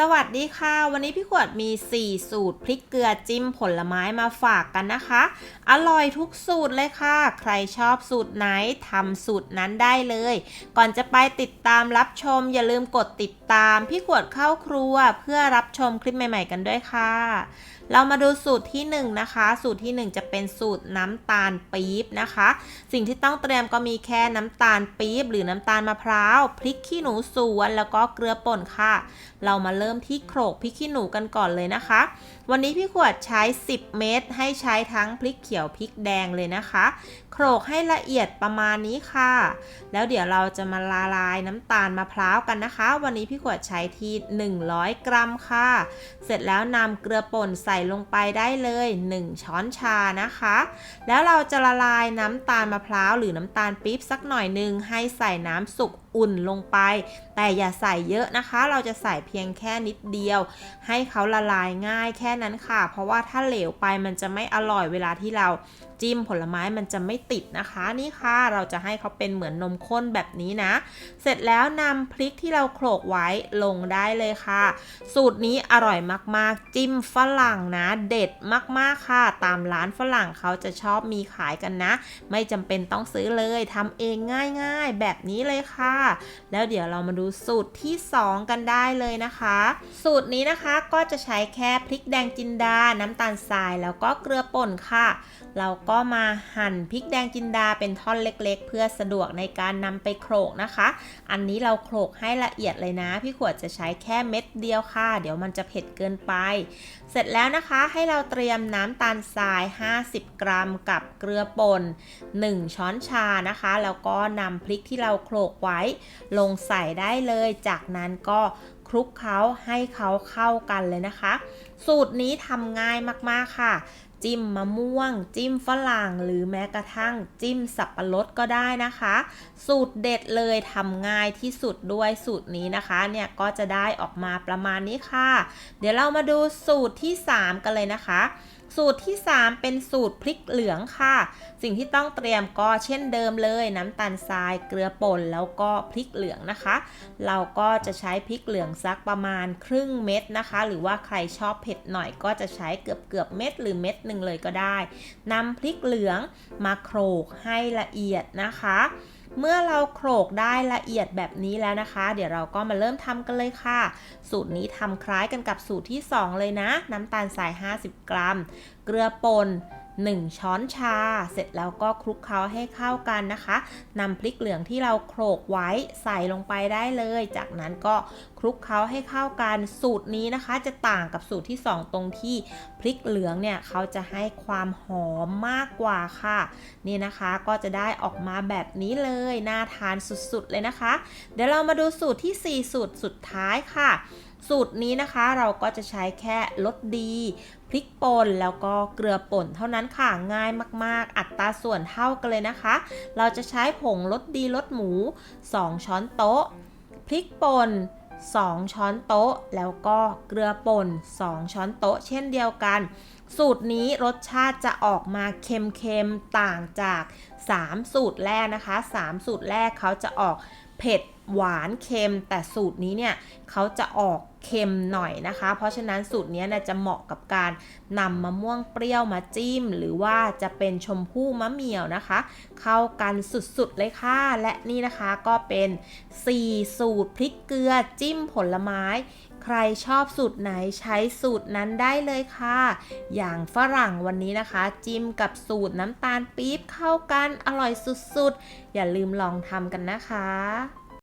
สวัสดีค่ะ วันนี้พี่ขวดมี 4 สูตรพริกเกลือจิ้มผลไม้มาฝากกันนะคะ อร่อยทุกสูตรเลยค่ะ ใครชอบสูตรไหนทำสูตรนั้นได้เลย ก่อนจะไปติดตามรับชม อย่าลืมกดติดตาม พี่ขวดเข้าครัวเพื่อรับชมคลิปใหม่ ๆ กันด้วยค่ะ เรามาดูสูตรที่1นงนะคะ สูตรที่ 1 จะเป็นสูตรน้ำตาลปี๊บนะคะ สิ่งที่ต้องเตรียมก็มีแค่น้ำตาลปี๊บหรือน้ำตาลมะพร้าวพริกขี้หนูสวนแล้วก็เกลือป่นค่ะ เรามาเริ่มที่โขลกพริกขี้หนูกันก่อนเลยนะคะ วันนี้พี่ขวดใช้ 10 เม็ดให้ใช้ทั้งพริกเขียวพริกแดงเลยนะคะโขลกให้ละเอียดประมาณนี้ค่ะ แล้วเดี๋ยวเราจะมาละลายน้ำตาลมะพร้าวกันนะคะ วันนี้พี่ขวดใช้ที่ 100 กรัมค่ะ เสร็จแล้วนำเกลือป่นใส่ลงไปได้เลย 1 ช้อนชานะคะ แล้วเราจะละลายน้ำตาลมะพร้าวหรือน้ำตาลปี๊บสักหน่อยหนึ่งให้ใส่น้ำสุกอุ่นลงไป แต่อย่าใส่เยอะนะคะ เราจะใส่เพียงแค่นิดเดียว ให้เขาละลายง่ายแค่นั้นค่ะ เพราะว่าถ้าเหลวไปมันจะไม่อร่อยเวลาที่เราจิ้มผลไม้มันจะไม่ติดนะคะ นี่ค่ะเราจะให้เขาเป็นเหมือนนมข้นแบบนี้นะ เสร็จแล้วนำพริกที่เราโขลกไว้ลงได้เลยค่ะ สูตรนี้อร่อยมากๆ จิ้มฝรั่งนะ เด็ดมากๆค่ะ ตามร้านฝรั่งเขาจะชอบมีขายกันนะ ไม่จำเป็นต้องซื้อเลยทำเองง่ายๆ แบบนี้เลยค่ะ แล้วเดี๋ยวเรามาดูสูตรที่ 2 กันได้เลยนะคะ สูตรนี้นะคะก็จะใช้แค่พริกแดงจินดา น้ำตาลทราย แล้วก็เกลือป่นค่ะ เราก็มาหั่นพริกแดงจินดาเป็นท่อนเล็กๆ เพื่อสะดวกในการนำไปโขลกนะคะ อันนี้เราโขลกให้ละเอียดเลยนะ พี่ขวดจะใช้แค่เม็ดเดียวค่ะ เดี๋ยวมันจะเผ็ดเกินไป เสร็จแล้วนะคะให้เราเตรียมน้ำตาลทราย 50 กรัม กับเกลือป่น 1 ช้อนชานะคะ แล้วก็นำพริกที่เราโขลกไว้ ลงใส่ได้เลย จากนั้นก็คลุกเขาให้เขาเข้ากันเลยนะคะ สูตรนี้ทำง่ายมากๆค่ะจิ้มมะม่วง จิ้มฝรั่ง หรือแม้กระทั่งจิ้มสับปะรดก็ได้นะคะ สูตรเด็ดเลยทำง่ายที่สุดด้วยสูตรนี้นะคะเนี่ยก็จะได้ออกมาประมาณนี้ค่ะ เดี๋ยวเรามาดูสูตรที่ 3 กันเลยนะคะ สูตรที่ 3 เป็นสูตรพริกเหลืองค่ะ สิ่งที่ต้องเตรียมก็เช่นเดิมเลย น้ำตาลทรายเกลือป่นแล้วก็พริกเหลืองนะคะ เราก็จะใช้พริกเหลืองสักประมาณครึ่งเม็ดนะคะ หรือว่าใครชอบเผ็ดหน่อยก็จะใช้เกือบเกือบเม็ดหรือเม็ดหนึ่งเลยก็ได้นำพริกเหลืองมาโขลกให้ละเอียดนะคะ เมื่อเราโขลกได้ละเอียดแบบนี้แล้วนะคะ เดี๋ยวเราก็มาเริ่มทำกันเลยค่ะ สูตรนี้ทำคล้ายกันกับสูตรที่ 2 เลยนะ น้ำตาลทราย 50 กรัม เกลือป่น 1 ช้อนชา เสร็จแล้วก็คลุกเคล้าให้เข้ากันนะคะนำพริกเหลืองที่เราโขลกไว้ใส่ลงไปได้เลย จากนั้นก็คลุกเคล้าให้เข้ากันสูตรนี้นะคะ จะต่างกับสูตรที่ 2 ตรงที่พริกเหลืองเนี่ยเขาจะให้ความหอมมากกว่าค่ะนี่นะคะก็จะได้ออกมาแบบนี้เลยน่าทานสุดๆเลยนะคะ เดี๋ยวเรามาดูสูตรที่ 4 สูตรสุดท้ายค่ะสูตรนี้นะคะเราก็จะใช้แค่รสดี พริกป่นแล้วก็เกลือป่นเท่านั้นค่ะง่ายมากๆ อัตราส่วนเท่ากันเลยนะคะ เราจะใช้ผงรสดีรสหมู 2 ช้อนโต๊ะ พริกป่น2 ช้อนโต๊ะ แล้วก็เกลือป่น 2 ช้อนโต๊ะ เช่นเดียวกัน สูตรนี้รสชาติจะออกมาเค็มๆ ต่างจาก 3 สูตรแรกนะคะ 3 สูตรแรกเขาจะออก เผ็ด หวาน เค็ม แต่สูตรนี้เนี่ยเขาจะออก เค็มหน่อยนะคะ เพราะฉะนั้นสูตรนี้นี่ยจะเหมาะกับการนำมะม่วงเปรี้ยวมาจิ้ม หรือว่าจะเป็นชมพู่มะเหมี่ยวนะคะ เข้ากันสุดๆเลยค่ะ และนี่นะคะก็เป็น 4 สูตรพริกเกลือจิ้มผลไม้ ใครชอบสูตรไหนใช้สูตรนั้นได้เลยค่ะ อย่างฝรั่งวันนี้นะคะ จิ้มกับสูตรน้ำตาลปี๊บเข้ากันอร่อยสุดๆ อย่าลืมลองทำกันนะคะ